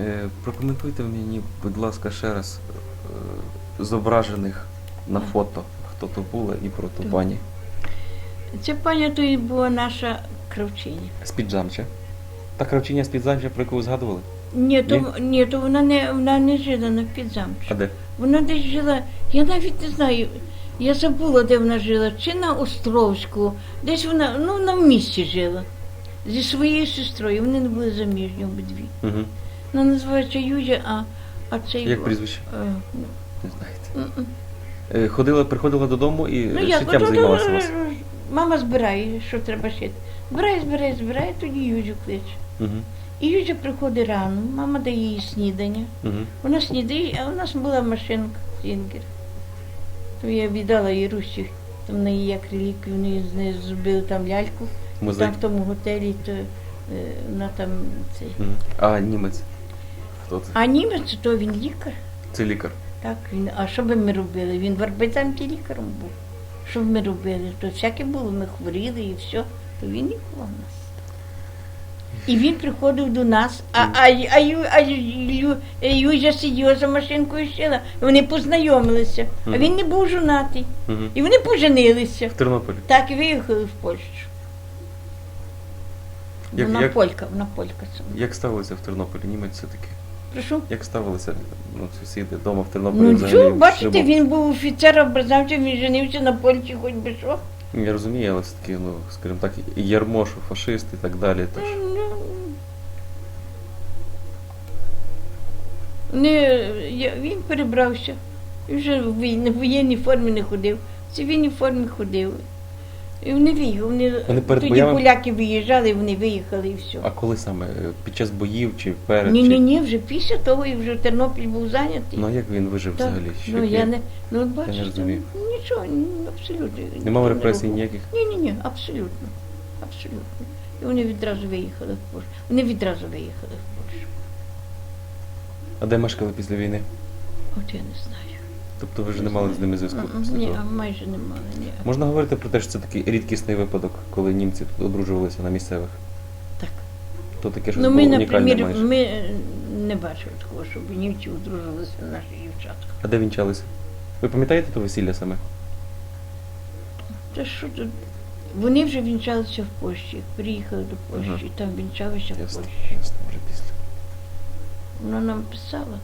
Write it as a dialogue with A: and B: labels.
A: Е, прокоментуйте мені, будь ласка, ще раз е, зображених на фото, хто то була і про ту пані.
B: Ця пані то і була наша кравчиня.
A: З Піджамча. Та кравчиня з Піджамча, про яку ви згадували?
B: Ні, то, ні, то вона не вона не жила на підзамчі.
A: А де?
B: Вона десь жила, я навіть не знаю, я забула, де вона жила, чи на Островську, десь вона, ну вона в місті жила. Зі своєю сестрою, вони не були заміжні обидві.
A: Угу.
B: Вона називається Юзя, а, а це
A: Як прізвище?
B: Е,
A: Не знаєте.
B: м-м.
A: Е, ходила, приходила додому і
B: Ну
A: е,
B: як,
A: займалася у вас.
B: мама збирає, що треба шити. Збирає, збирає, збирає, тоді Юзю кличе.
A: Угу.
B: І Юзя приходить рано, мама дає їй снідання.
A: Угу.
B: Вона снідає, а у нас була машинка Зінгер. То я віддала їй Русі, там в неї як реліквію, вони з нею зробили там ляльку,
A: Музей.
B: там в тому готелі, то е, вона там цей.
A: Мгм. А німець. Хто це?
B: А німець, то він лікар.
A: Це лікар.
B: Так, він, а що би ми робили? Він в Арбитанті лікарем був. Що б ми робили? То всяке було, ми хворіли і все, то він лікував нас. І він приходив до нас, а, а, а, Ю, а Ю, Юзя сиділа за машинкою шила. Вони познайомилися, а він не був жонатий. І вони поженилися.
A: В Тернополі.
B: Так, і виїхали в Польщу.
A: Як-
B: вона
A: як-
B: полька, вона полька сама.
A: Як ставилися в Тернополі? Німець все-таки.
B: Прошу.
A: Як ставилися ну, сусіди вдома в Тернополі?
B: Ну
A: взагалі
B: чого, бачите, він був офіцером, бразнавцем, він женився на Польщі, хоч би що.
A: Я розумію, але все-таки, ну, скажімо так, ярмо, що фашист і так далі. Тож.
B: Ну, Не, я, він перебрався. Він вже в воєнній формі не ходив. В цивільній формі ходив. І вони виїхали. Вони,
A: Вони перед
B: тоді
A: боями-
B: поляки виїжджали, вони виїхали і все.
A: А коли саме? Е, Під час боїв чи перед?
B: Ні,
A: чи...
B: ні, ні, вже після того і вже Тернопіль був зайнятий.
A: Ну а як він вижив
B: Так,
A: взагалі? Що
B: ну, я
A: він-
B: не, ну, от
A: розумію.
B: нічого, ні, абсолютно. Ніхто
A: репресій
B: робив.
A: ніяких?
B: Ні, ні, ні, абсолютно. Абсолютно. І вони відразу виїхали в Польщу. Вони відразу виїхали в Польщу.
A: А де мешкали після війни?
B: От я не знаю.
A: Тобто ви ж не мали з ними зв'язку після
B: Ні,
A: того?
B: а майже не мали. Ні.
A: Можна говорити про те, що це такий рідкісний випадок, коли німці тут одружувалися на місцевих?
B: Так.
A: То таке щось
B: Ну,
A: було
B: ми,
A: унікальне
B: наприклад,
A: майже.
B: ми е, не бачили такого, щоб німці одружилися на наші дівчатка.
A: А де вінчалися? Ви пам'ятаєте то весілля саме?
B: Та що тут? Вони вже вінчалися в Польщі, приїхали до Польщі,
A: Ага.
B: там вінчалися в Польщі.
A: ясно, вже після.
B: Вона нам писала.